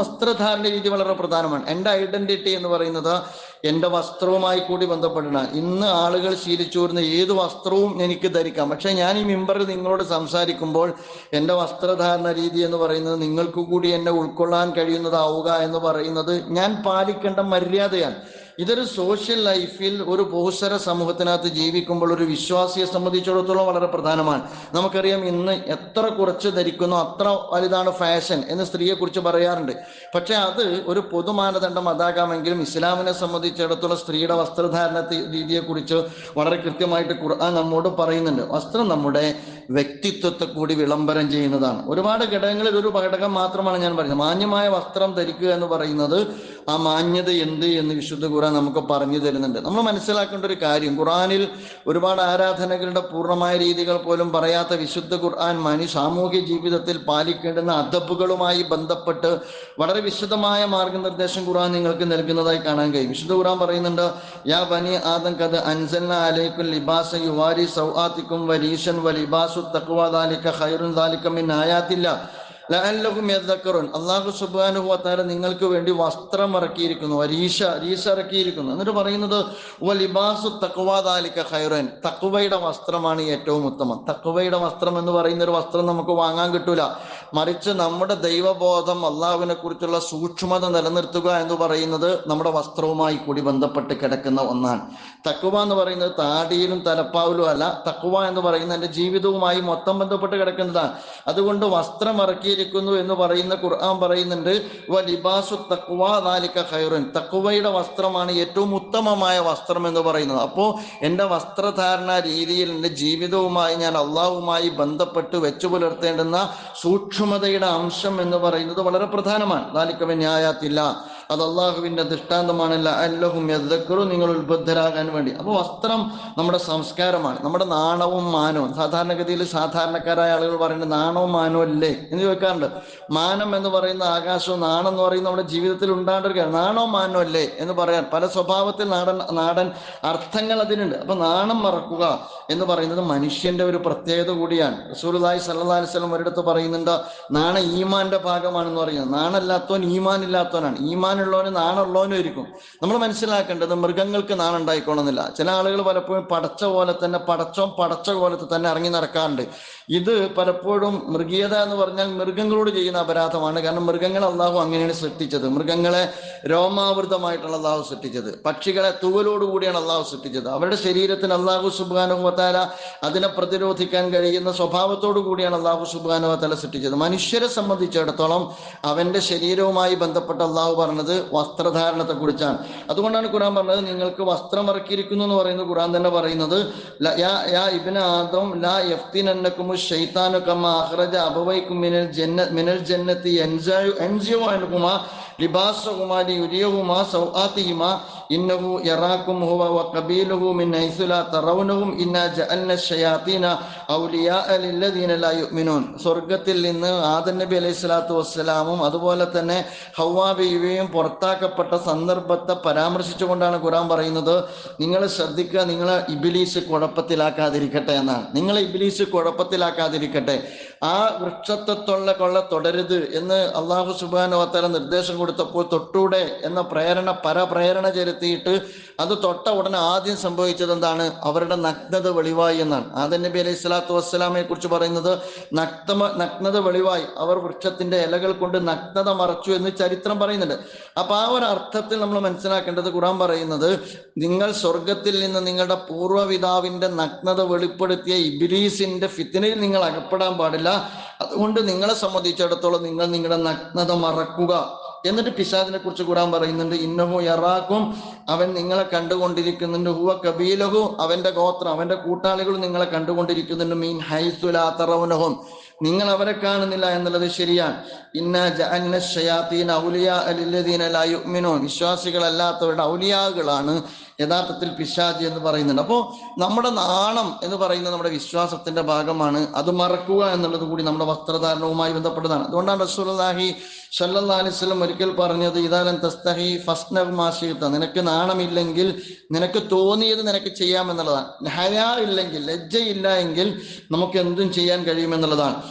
വസ്ത്രധാരണ രീതി വളരെ പ്രധാനമാണ്. എന്റെ ഐഡന്റിറ്റി എന്ന് പറയുന്നത് എന്റെ വസ്ത്രവുമായി കൂടി ബന്ധപ്പെടണം ഇന്ന് ആളുകൾ ശീലിച്ചു വരുന്ന ഏത് വസ്ത്രവും എനിക്ക് ധരിക്കാം. പക്ഷെ ഞാൻ ഈ മെമ്പറിൽ നിങ്ങളോട് സംസാരിക്കുമ്പോൾ എന്റെ വസ്ത്രധാരണ രീതി എന്ന് പറയുന്നത് നിങ്ങൾക്ക് കൂടി എന്നെ ഉൾക്കൊള്ളാൻ കഴിയുന്നതാവുക എന്ന് പറയുന്നത് ഞാൻ പാലിക്കേണ്ട മര്യാദയാണ്. ഇതൊരു സോഷ്യൽ ലൈഫിൽ ഒരു ബഹുസ്വര സമൂഹത്തിനകത്ത് ജീവിക്കുമ്പോൾ ഒരു വിശ്വാസിയെ സംബന്ധിച്ചിടത്തോളം വളരെ പ്രധാനമാണ്. നമുക്കറിയാം ഇന്ന് എത്ര കുറച്ച് ധരിക്കുന്നു അത്ര വലുതാണ് ഫാഷൻ എന്ന് സ്ത്രീയെ കുറിച്ച് പറയാറുണ്ട്. പക്ഷെ അത് ഒരു പൊതു മാനദണ്ഡം അതാകാമെങ്കിലും ഇസ്ലാമിനെ സംബന്ധിച്ചിടത്തോളം സ്ത്രീയുടെ വസ്ത്രധാരണ രീതിയെ കുറിച്ച് വളരെ കൃത്യമായിട്ട് ഖുർആൻ നമ്മോട് പറയുന്നുണ്ട്. വസ്ത്രം നമ്മുടെ വ്യക്തിത്വത്തെ കൂടി വിളംബരം ചെയ്യുന്നതാണ്. ഒരുപാട് ഘടകങ്ങളിൽ ഒരു ഘടകം മാത്രമാണ് ഞാൻ പറയുന്നത്. മാന്യമായ വസ്ത്രം ധരിക്കുക എന്ന് പറയുന്നത് ആ മാന്യത എന്ത് എന്ന് വിശുദ്ധ ഖുറാൻ നമുക്ക് പറഞ്ഞു തരുന്നുണ്ട്. നമ്മൾ മനസ്സിലാക്കേണ്ട ഒരു കാര്യം ഖുറാനിൽ ഒരുപാട് ആരാധനകളുടെ പൂർണമായ രീതികൾ പോലും പറയാത്ത വിശുദ്ധ ഖുർആൻ മനു സാമൂഹ്യ ജീവിതത്തിൽ പാലിക്കേണ്ടുന്ന അദബുകളുമായി ബന്ധപ്പെട്ട് വളരെ വിശദമായ മാർഗനിർദ്ദേശം ഖുറാൻ നിങ്ങൾക്ക് നൽകുന്നതായി കാണാൻ കഴിയും. വിശുദ്ധ ഖുറാൻ പറയുന്നുണ്ട് യാ ബനി ആദം കത് അൻസന്ന അലൈക്കും ലിബാസ യുവാരി സൗആത്തിക്കും വരീഷൻ വ ലിബാസു തഖ്വ ദാലിക ഖൈറുൻ ദാലിക്ക മിൻ ആയാത്തില്ല ലഅല്ലഹും സുബാനു അല്ലാഹു സുബ്ഹാനഹു വതആല നിങ്ങൾക്ക് വേണ്ടി വസ്ത്രം ഇറക്കിയിരിക്കുന്നു അരീഷ അരീഷ ഇറക്കിയിരിക്കുന്നു. എന്നിട്ട് പറയുന്നത് വ ലിബാസു തഖ്വ ദാലിക ഖൈറുൻ. തഖ്വയുടെ വസ്ത്രമാണ് ഏറ്റവും ഉത്തമം. തക്കുവയുടെ വസ്ത്രം എന്ന് പറയുന്ന ഒരു വസ്ത്രം നമുക്ക് വാങ്ങാൻ കിട്ടൂല. മറിച്ച് നമ്മുടെ ദൈവബോധം അള്ളാഹുവിനെ കുറിച്ചുള്ള സൂക്ഷ്മത നിലനിർത്തുക എന്ന് പറയുന്നത് നമ്മുടെ വസ്ത്രവുമായി കൂടി ബന്ധപ്പെട്ട് കിടക്കുന്ന ഒന്നാണ്. തക്കുവ എന്ന് പറയുന്നത് താടിയിലും തലപ്പാവിലും അല്ല. തക്കുവ എന്ന് പറയുന്നത് എന്റെ ജീവിതവുമായി മൊത്തം ബന്ധപ്പെട്ട് കിടക്കുന്നതാണ്. അതുകൊണ്ട് വസ്ത്രം ഇറക്കിയിരിക്കുന്നു എന്ന് പറയുന്ന ഖുർആൻ പറയുന്നുണ്ട് വലിബാസു ലിബാസു തക്കുവ നാലിക്ക ഖൈറുൻ. തക്കുവയുടെ വസ്ത്രമാണ് ഏറ്റവും ഉത്തമമായ വസ്ത്രം എന്ന് പറയുന്നത്. അപ്പോൾ എന്റെ വസ്ത്രധാരണ രീതിയിൽ എന്റെ ജീവിതവുമായി ഞാൻ അള്ളാഹുമായി ബന്ധപ്പെട്ട് വെച്ചു പുലർത്തേണ്ടുന്ന സൂക്ഷ്മതയുടെ അംശം എന്ന് പറയുന്നത് വളരെ പ്രധാനമാണ്. നാലിക്കവൻ ന്യായാത്തില്ല അത് അള്ളാഹുവിന്റെ ദൃഷ്ടാന്തമാണല്ല അല്ലഹും യദ്ദക്കറും നിങ്ങൾ ഉത്ബുദ്ധരാകാൻ വേണ്ടി. അപ്പോൾ വസ്ത്രം നമ്മുടെ സംസ്കാരമാണ്. നമ്മുടെ നാണവും മാനവും. സാധാരണഗതിയിൽ സാധാരണക്കാരായ ആളുകൾ പറയുന്നത് നാണവും മാനവും അല്ലേ എന്ന് ചോദിക്കാറുണ്ട്. മാനം എന്ന് പറയുന്ന ആകാശവും നാണം എന്ന് പറയുന്ന നമ്മുടെ ജീവിതത്തിൽ ഉണ്ടാണ്ടിരിക്കുകയാണ് നാണവും മാനവും അല്ലേ എന്ന് പറയാൻ പല സ്വഭാവത്തിൽ നാടൻ നാടൻ അർത്ഥങ്ങൾ അതിനുണ്ട്. അപ്പൊ നാണം മറക്കുക എന്ന് പറയുന്നത് മനുഷ്യന്റെ ഒരു പ്രത്യേകത കൂടിയാണ്. റസൂലുള്ളാഹി സല്ലല്ലാഹു അലൈഹി വസല്ലം ഒരിടത്ത് പറയുന്നുണ്ട് നാണ ഈമാന്റെ ഭാഗമാണെന്ന് പറയുന്നത്. നാണല്ലാത്തവൻ ഈമാൻ ഇല്ലാത്തവനാണ് ഈമാൻ ഉള്ളവന് നാണുള്ളവനും ഇരിക്കും നമ്മൾ മനസ്സിലാക്കേണ്ടത് മൃഗങ്ങൾക്ക് നാണുണ്ടായിക്കോണമെന്നില്ല ചില ആളുകൾ പലപ്പോഴും പടച്ച പോലെ തന്നെ പടച്ചോം പടച്ച പോലത്തെ തന്നെ ഇറങ്ങി നടക്കാറുണ്ട്. ഇത് പലപ്പോഴും മൃഗീയത എന്ന് പറഞ്ഞാൽ മൃഗങ്ങളോട് ചെയ്യുന്ന അപരാധമാണ്. കാരണം മൃഗങ്ങളെ അള്ളാഹു അങ്ങനെയാണ് സൃഷ്ടിച്ചത്. മൃഗങ്ങളെ രോമാവൃതമായിട്ടാണ് അള്ളാഹു സൃഷ്ടിച്ചത്. പക്ഷികളെ തൂവലോടുകൂടിയാണ് അള്ളാഹു സൃഷ്ടിച്ചത്. അവരുടെ ശരീരത്തിന് അള്ളാഹു സുബാനുഹത്താല അതിനെ പ്രതിരോധിക്കാൻ കഴിയുന്ന സ്വഭാവത്തോടു കൂടിയാണ് അള്ളാഹു സുബാനുഹത്താല സൃഷ്ടിച്ചത്. മനുഷ്യരെ സംബന്ധിച്ചിടത്തോളം അവന്റെ ശരീരവുമായി ബന്ധപ്പെട്ട അള്ളാഹു പറഞ്ഞത് വസ്ത്രധാരണത്തെ കുറിച്ചാണ്. അതുകൊണ്ടാണ് ഖുറാൻ പറഞ്ഞത് നിങ്ങൾക്ക് വസ്ത്രം ഇറക്കിയിരിക്കുന്നു എന്ന് പറയുന്നത് ഖുറാൻ തന്നെ പറയുന്നത് ലാ യാ ആദം ലാ യഫ്തിനന്നകുമു അബവൈക്കും മിനൽ മിനൽ ഇന്നഹു ഹുവ വഖബീലുഹു ഇന്നാ ഔലിയാഅ ലില്ലദീന ലാ യുഅ്മിനൂൻ. സ്വർഗത്തിൽ നിന്ന് ആദം നബി അലൈഹി സ്വലാത്തു വസ്സലാമും അതുപോലെ തന്നെ ബീവിയും പുറത്താക്കപ്പെട്ട സന്ദർഭത്തെ പരാമർശിച്ചുകൊണ്ടാണ് ഖുറാൻ പറയുന്നത്. നിങ്ങൾ ശ്രദ്ധിക്കുക നിങ്ങളെ ഇബിലീസ് കുഴപ്പത്തിലാക്കാതിരിക്കട്ടെ എന്നാണ്. നിങ്ങളെ ഇബിലീസ് കുഴപ്പത്തിലാക്കാതിരിക്കട്ടെ ആ വൃക്ഷത്തെ തൊള്ള കൊള്ള തുടരുത് എന്ന് അള്ളാഹു സുബാന വത്തല നിർദ്ദേശം കൊടുത്തപ്പോൾ തൊട്ടൂടെ എന്ന പ്രേരണ പരപ്രേരണ ചെലുത്തിയിട്ട് അത് തൊട്ട ഉടനെ ആദ്യം സംഭവിച്ചത് എന്താണ്? അവരുടെ നഗ്നത വെളിവായി എന്നാണ്. ആദൻ നബി അലൈഹി സ്വലാത്തു വസ്സലാമയെ കുറിച്ച് പറയുന്നത് നഗ്നമ നഗ്നത വെളിവായി. അവർ വൃക്ഷത്തിന്റെ ഇലകൾ കൊണ്ട് നഗ്നത മറച്ചു എന്ന് ചരിത്രം പറയുന്നുണ്ട്. അപ്പൊ ആ ഒരു അർത്ഥത്തിൽ നമ്മൾ മനസ്സിലാക്കേണ്ടത് ഖുറാൻ പറയുന്നത് നിങ്ങൾ സ്വർഗത്തിൽ നിന്ന് നിങ്ങളുടെ പൂർവപിതാവിന്റെ നഗ്നത വെളിപ്പെടുത്തിയ ഇബിലീസിന്റെ ഫിത്തിനയിൽ നിങ്ങൾ അകപ്പെടാൻ പാടില്ല. അതുകൊണ്ട് നിങ്ങളെ സംബന്ധിച്ചിടത്തോളം നിങ്ങൾ നിങ്ങളുടെ നഗ്നത മറക്കുക. എന്നിട്ട് പിശാദിനെ കുറിച്ച് കൂടാൻ പറയുന്നുണ്ട് ഇന്നഹു യറാക്കും. അവൻ നിങ്ങളെ കണ്ടുകൊണ്ടിരിക്കുന്നുണ്ട്. ഹുവ കബീലഹു. അവന്റെ ഗോത്രം അവന്റെ കൂട്ടാളികൾ നിങ്ങളെ കണ്ടുകൊണ്ടിരിക്കുന്നുണ്ട്. മീൻ ഹൈസുലാത്തറവുനഹും നിങ്ങൾ അവരെ കാണുന്നില്ല എന്നുള്ളത് ശരിയാണ്. ഇന്ന ഔലിയ വിശ്വാസികളല്ലാത്തവരുടെ ഔലിയാകളാണ് യഥാർത്ഥത്തിൽ പിശാജ് എന്ന് പറയുന്നുണ്ട്. അപ്പോൾ നമ്മുടെ നാണം എന്ന് പറയുന്നത് നമ്മുടെ വിശ്വാസത്തിന്റെ ഭാഗമാണ്. അത് മറക്കുക എന്നുള്ളത് കൂടി നമ്മുടെ വസ്ത്രധാരണവുമായി ബന്ധപ്പെട്ടതാണ്. അതുകൊണ്ടാണ് സല്ലല്ലാഹു അലൈഹി വസല്ലം ഒരിക്കൽ പറഞ്ഞത് ഇതാലൻ തസ്തഹി ഫസ്നഹ് മാഷിത്ത നിനക്ക് നാണമില്ലെങ്കിൽ നിനക്ക് തോന്നിയത് നിനക്ക് ചെയ്യാമെന്നുള്ളതാണ്. ഹയാ ഇല്ലെങ്കിൽ ലജ്ജയില്ല എങ്കിൽ നമുക്ക് എന്തും ചെയ്യാൻ കഴിയുമെന്നുള്ളതാണ്.